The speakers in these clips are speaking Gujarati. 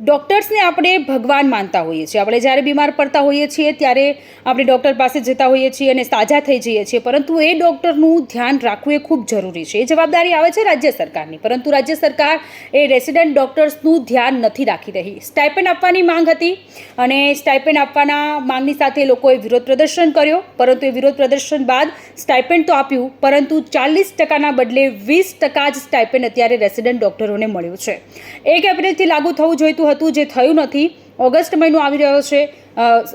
ડૉક્ટર્સને આપણે ભગવાન માનતા હોઈએ છીએ. આપણે જ્યારે બીમાર પડતા હોઈએ છીએ, ત્યારે આપણે ડૉક્ટર પાસે જતા હોઈએ છીએ અને સાજા થઈ જઈએ છીએ. પરંતુ એ ડૉક્ટરનું ધ્યાન રાખવું એ ખૂબ જરૂરી છે. એ જવાબદારી આવે છે રાજ્ય સરકારની. પરંતુ રાજ્ય સરકાર એ રેસિડેન્ટ ડૉક્ટર્સનું ધ્યાન નથી રાખી રહી. સ્ટાઇપેન્ડ આપવાની માંગ હતી અને સ્ટાઇપેન્ડ આપવાના માંગની સાથે લોકોએ વિરોધ પ્રદર્શન કર્યો. પરંતુ એ વિરોધ પ્રદર્શન બાદ સ્ટાઇપેન્ડ તો આપ્યું, પરંતુ ચાલીસ ટકાના બદલે વીસ ટકા જ સ્ટાઇપેન્ડ અત્યારે રેસિડેન્ટ ડૉક્ટરોને મળ્યું છે. એક એપ્રિલથી લાગુ થવું જોઈતું હતું જે થયું નથી, ઓગસ્ટ મહિનો આવી રહ્યો છે.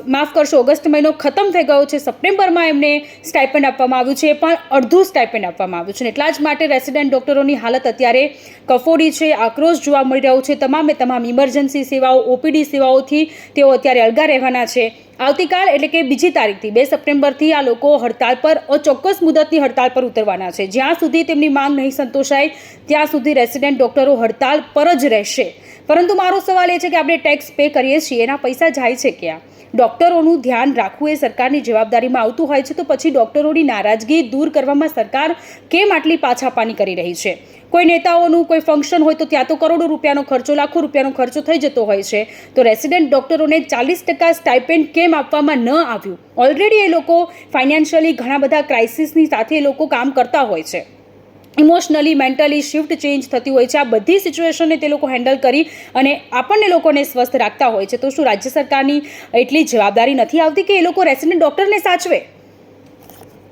માફ કરશો, ઓગસ્ટ મહિનો ખતમ થઈ ગયો છે. સપ્ટેમ્બરમાં એમને સ્ટાઇપેન્ડ આપવામાં આવ્યું છે. પણ અડધું સ્ટાઇપેન્ડ આપવામાં આવ્યું છે. એટલા જ માટે રેસિડેન્ટ ડૉક્ટરોની હાલત અત્યારે કફોડી છે, આક્રોશ જોવા મળી રહ્યો છે. તમામે તમામ ઇમરજન્સી સેવાઓ, ઓપીડી સેવાઓથી તેઓ અત્યારે અલગા રહેવાના છે. આવતીકાલ એટલે કે બીજી તારીખથી, બે સપ્ટેમ્બરથી આ લોકો હડતાળ પર અચોક્કસ મુદતની હડતાળ પર ઉતરવાના છે. જ્યાં સુધી તેમની માંગ નહીં સંતોષાય, ત્યાં સુધી રેસિડેન્ટ ડૉક્ટરો હડતાળ પર જ રહેશે. પરંતુ મારો સવાલ એ છે કે આપણે ટેક્સ પે કરીએ છીએ, એના પૈસા જાય છે ક્યાં? ડૉક્ટરોનું ધ્યાન રાખવું એ સરકારની જવાબદારીમાં આવતું હોય છે, તો પછી ડૉક્ટરોની નારાજગી દૂર કરવામાં સરકાર કેમ આટલી પાછાપાની કરી રહી છે? કોઈ નેતાઓનું કોઈ ફંક્શન હોય તો ત્યાં તો કરોડો રૂપિયાનો ખર્ચો, લાખો રૂપિયાનો ખર્ચો થઈ જતો હોય છે. તો રેસિડેન્ટ ડૉક્ટરોને ચાલીસ ટકા સ્ટાઇપેન્ડ કેમ આપવામાં ન આવ્યું? ઓલરેડી એ લોકો ફાઇનાન્શિયલી ઘણા બધા ક્રાઇસિસની સાથે એ લોકો કામ કરતા હોય છે. ઇમોશનલી, મેન્ટલી શિફ્ટ ચેન્જ થતી હોય છે. આ બધી સિચ્યુએશનને તે લોકો હેન્ડલ કરી અને આપણને લોકોને સ્વસ્થ રાખતા હોય છે. તો શું રાજ્ય સરકારની એટલી જવાબદારી નથી આવતી કે એ લોકો રેસિડેન્ટ ડૉક્ટરને સાચવે?